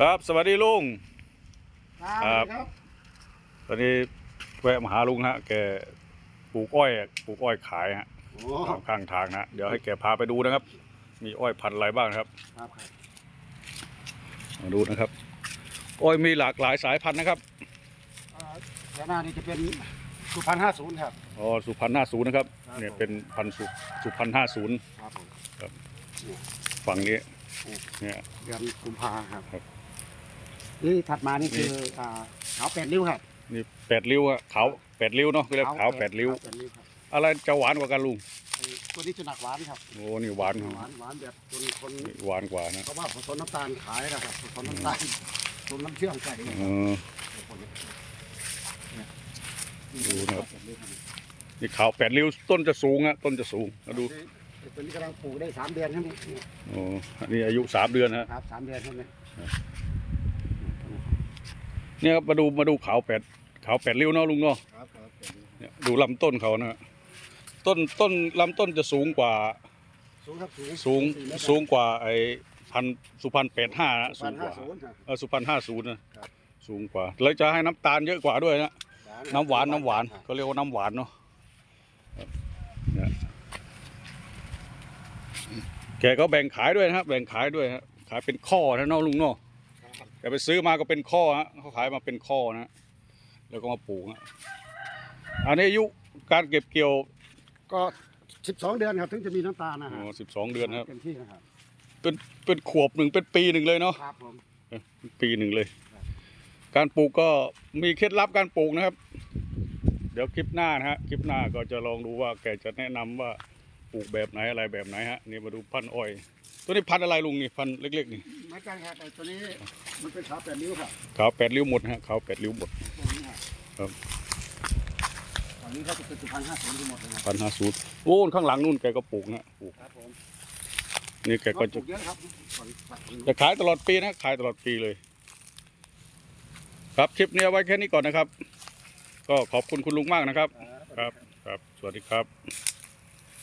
ครับสวัสดีลุงครับครับ ตอนนี้แวะมาหาลุงฮะ แกปลูกอ้อยอะปลูกอ้อยขายฮะโอ้ตามข้างทางนะเดี๋ยวให้แกพาไปดูนะครับ มีอ้อยพันธุ์อะไรบ้างนะครับครับครับมาดูนะครับ อ้อยมีหลากหลายสายพันธุ์นะครับอ่าแถวหน้านี่จะเป็นสุพรรณห้าศูนย์ครับอ๋อสุพรรณห้าศูนย์นะครับครับเนี่ยเป็นพันธุ์สุสุพรรณห้าศูนย์ครับผมฝั่งนี้อืมเนี่ยเดือนกุมภาครับครับ นี่ถัดมานี่คืออ่าขาวแปดริ้วครับนี่แปดริ้วอะขาวแปดริ้วเนาะเรียกขาวแปดริ้วขาวแปดริ้ว ครับอะไรจะหวานกว่ากันลุงไอ้ตัวนี้จะหนักหวานครับโอ้นี่หวานหวานหวานแบบจนคนนี่หวานกว่านะเขาว่าผสมน้ำตาลขายนะครับผสมน้ำตาลผสมน้ำเชื่อมใส่เนี่ยเออดูดูนะครับนี่ขาวแปดริ้วต้นจะสูงฮะต้นจะสูงมาดูตัวนี้กำลังปลูกได้สามเดือนเท่านี้โอ้อันนี้อายุสามเดือนฮะ ครับสามเดือนเท่านี้ เนี่ยครับมาดูมาดูขาวแปดขาวแปดริ้วเนาะลุงเนาะครับครับแปดริ้วเนี่ยดูลำต้นเขานะฮะต้นต้นลำต้นจะสูงกว่าสูงครับสูงสูงสี่เมตรสูงกว่าไอ้พันสุพรรณแปดห้านะสุสูพรรงณกห้าว่าศูนย์ครับเออสุพรรณห้าศูนย์นะครับสูงกว่าแล้วจะให้น้ำตาลเยอะกว่าด้วยนะน้ำหวานน้ำหวานเขาเรียกว่าน้ำหวานเนาะครับเนี่ยแกก็แบ่งขายด้วยนะครับแบ่งขายด้วยฮะขายเป็นข้อนะเนาะลุงเนาะครับ แต่ไปซื้อมาก็เป็นข้อฮะเขาขายมาเป็นข้อนะ แล้วก็มาปลูกฮะอันนี้อายุการเก็บเกี่ยวก็สิบสองเดือนครับถึงจะมีน้ำตาลนะฮะสิบสองเดือนนะครับเต็มที่นะครับเป็นเป็นขวบหนึ่งเป็นปีหนึ่งเลยเนาะครับผมปีหนึ่งเลยครับการปลูกก็มีเคล็ดลับการปลูกนะครับ เดี๋ยวคลิปหน้านะฮะคลิปหน้าก็จะลองดูว่าแกจะแนะนำว่า ปลูกแบบไหนอะไรแบบไหนฮะนี่มาดูพันธุ์อ้อย ตัวนี้พันธุ์อะไรลุงนี่พันธุ์เล็กๆนี่เหมือนกันครับแต่ตัวนี้มันเป็นขาวแปดนิ้วครับขาวแปดริ้วหมดฮะขาวแปดริ้วหมดตัวนี้ครับครับตอนนี้เขาจะเป็นสุพรรณห้าศูนย์ทั้งหมดเลยครับพันห้าสูตรโอ้ข้างหลังนู่นแกก็ปลูกนะปลูกครับผมนี่แกก็ปจะลูกเยอะครับฝั่งฝั่งนู้นจะขายตลอดปีนะขายตลอดปีเลย ครับคลิปนี้เอาไว้แค่นี้ก่อนนะครับ ก็ขอบคุณคุณลุงมากนะครับ ครับครับครับสวัสดีครับ